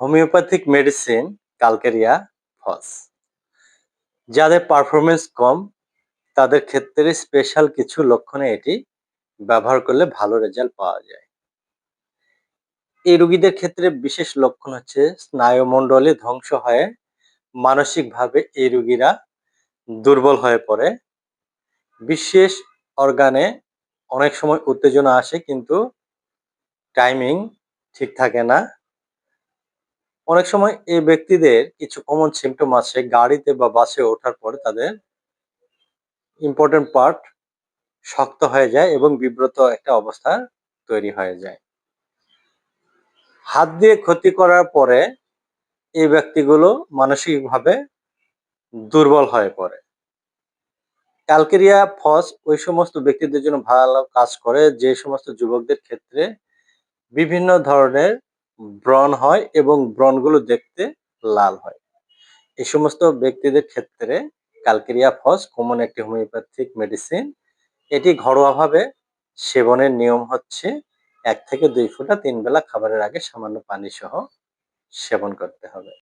Homeopathic medicine, কালকেরিয়া, ফস। যাদের performance কম, তাদের ক্ষেত্রে স্পেশাল কিছু লক্ষণে এটি ব্যবহার করলে ভালো রেজাল্ট পাওয়া যায়। এই রোগীদের ক্ষেত্রে বিশেষ লক্ষণ হচ্ছে স্নায়ুমণ্ডলে ধ্বংস হয়ে মানসিকভাবে এই রোগীরা দুর্বল হয়ে পড়ে। বিশেষ অর্গানে অনেক সময় উত্তেজনা আসে কিন্তু টাইমিং ঠিক থাকে না। অনেক সময় এই ব্যক্তিদের কিছু কমন সিমটম আছে, গাড়িতে বা বাসে ওঠার পরে তাদের ইম্পর্টেন্ট পার্ট শক্ত হয়ে যায় এবং বিব্রত একটা অবস্থা তৈরি হয়ে যায়। হাত দিয়ে ক্ষতি করার পরে এই ব্যক্তিগুলো মানসিকভাবে দুর্বল হয়ে পড়ে। ক্যালকেরিয়া, ফস, ওই সমস্ত ব্যক্তিদের জন্য ভালো কাজ করে, যে সমস্ত যুবকদের ক্ষেত্রে বিভিন্ন ধরনের ব্রণ হয় এবং ব্রণগুলো দেখতে লাল হয়। এই সমস্ত ব্যক্তিদের ক্ষেত্রে কালকেরিয়া ফস কমন একটি হোমিওপ্যাথিক মেডিসিন এটি ঘরোয়াভাবে সেবনের নিয়ম হচ্ছে এক থেকে দুই ফোঁটা তিন বেলা খাবারের আগে সামান্য পানি সহ সেবন করতে হবে।